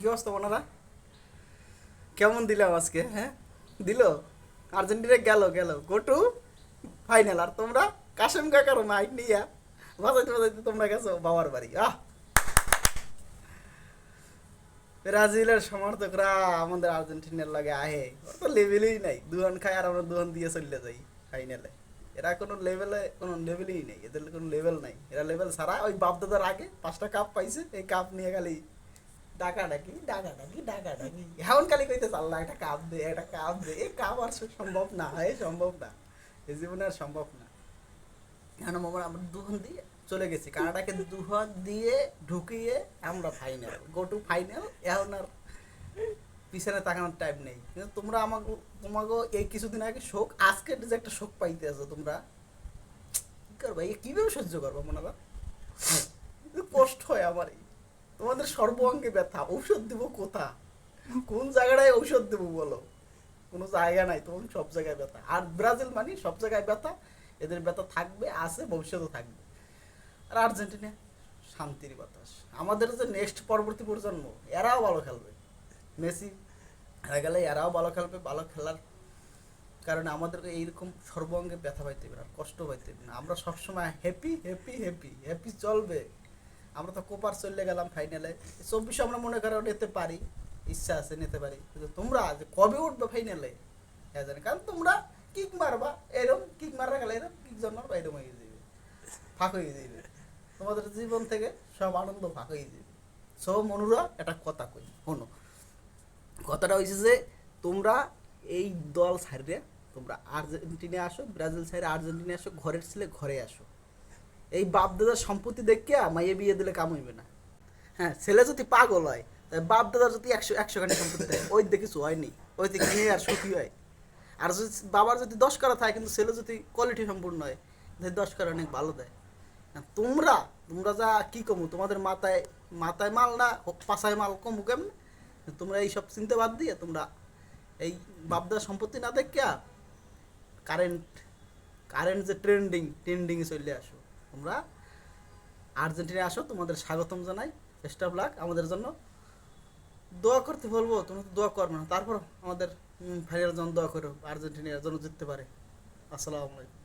কি অবস্থা ওনারা? কেমন দিলাম আজকে হ্যাঁ? দিল? আর্জেন্টিনা গেল গেল। গোটু ফাইনাল আর তোমরা কাশেম কাকার মাইক নিয়া বাজাইতে বাজাইতে তোমরা গেছো বাবার বাড়ি। আহ! ব্রাজিলের সমর্থকরা আমাদের আর্জেন্টিনার লাগে আহে। তো লেভেলই নাই। দুহান খায় আর আমরা দুহান দিয়ে চলে যাই ফাইনালে এরা কোনো লেভেলে কোনো লেভেলই নেই। এদের কোনো লেভেল নাই। এরা লেভেল ছাড়া ওই বাপদাদার আগে পাঁচটা কাপ পাইছে। এই কাপ নিয়ে খালি ডাকা ডাকি ডাকা ডাকি ডাকা ডাকি এখন খালি কইতে আল্লাহ একটা কাপ দে একটা কাপ দে। এই কাপ আর সম্ভব না এই সম্ভব না। এই জীবনে আর সম্ভব না। এখন আমরা আমরা দুহান দিয়ে চলে গেছি। কানাডাকে দুহান দিয়ে ঢুকিয়ে আমরা ফাইনাল গো টু ফাইনাল এখন আর পিছনে তাকানোর টাইম নেই। কিন্তু তোমরা আমাকে তোমাকে এই কিছুদিন আগে শোক আজকে যে একটা শোক পাইতে আছো তোমরা, কি করবা? এই কীভাবে সহ্য করব মনে কষ্ট হয় আমার তোমাদের সর্বাঙ্গে ব্যথা, ঔষধ দেবো কোথা? কোন জায়গাটায় ঔষধ দেবো বলো? কোনো জায়গা নাই তখন সব জায়গায় ব্যথা। আর ব্রাজিল মানে সব জায়গায় ব্যথা, এদের ব্যথা থাকবে, আছে, ভবিষ্যতেও থাকবে। আর আর্জেন্টিনা, শান্তির বাতাস। আমাদের যে নেক্সট পরবর্তী প্রজন্ম, এরাও ভালো খেলবে। মেসি, হেরে গেলে এরাও ভালো খেলবে, ভালো খেলার কারণে আমাদেরকে এইরকম সর্বাঙ্গে ব্যথা পাইতে হবে না কষ্ট পাইতে হবে না। আমরা সবসময় হ্যাপি হ্যাপি হ্যাপি হ্যাপি চলবে। আমরা তো কোপার চলে গেলাম ফাইনালে চব্বিশে আমরা মনে করো নিতে পারি, ইচ্ছা আছে নিতে পারি। কিন্তু তোমরা কবে উঠবে ফাইনালে জানি? কারণ তোমরা কিক মারবা এরকম কিক মারা গেলে এরকম কিক জন্মার এরকম হয়ে যাবে ফাঁক হয়ে যাবে তোমাদের জীবন থেকে সব আনন্দ ফাঁক হয়ে যাবে সব মনুরা, একটা কথা কই, শোনো। কথাটা হয়েছে যে তোমরা এই দল ছাড়লে তোমরা আর্জেন্টিনা আসো, ব্রাজিল ছাড়ে আর্জেন্টিনা আসো, ঘরের ছেলে ঘরে আসো। এই বাপ দাদার সম্পত্তি দেখে মাইয়ে বিয়ে দিলে কাম হইবে না। হ্যাঁ ছেলে যদি পাগল হয় তাই বাপ দাদার যদি একশো একশো খানি সম্পত্তি দেয়, ওই দেখে কিছু হয়নি ওই থেকে নিয়ে আর সুখী হয়। আর যদি বাবার যদি দশ করা থাকে, কিন্তু ছেলে যদি কোয়ালিটি সম্পূর্ণ হয়, তাহলে দশ করা অনেক ভালো দেয়। তোমরা তোমরা যা কি কমু, তোমাদের মাথায় মাথায় মাল না পাশায় মাল কমু কেমন? তোমরা এইসব চিনতে বাদ দিয়ে তোমরা এই বাপদার সম্পত্তি না দেখিয়া কারেন্ট কারেন্ট যে ট্রেন্ডিং ট্রেন্ডিংয়ে চলে আসো। তোমরা আর্জেন্টিনা আসো, তোমাদের স্বাগতম জানাই। বেস্ট অফ লাক আমাদের জন্য। দোয়া করতে বলব তুমি তো দোয়া করবে না। তারপর আমাদের ফাইনাল জন্য দোয়া করো আর্জেন্টিনার জন্য জিততে পারে। আসসালামু আলাইকুম।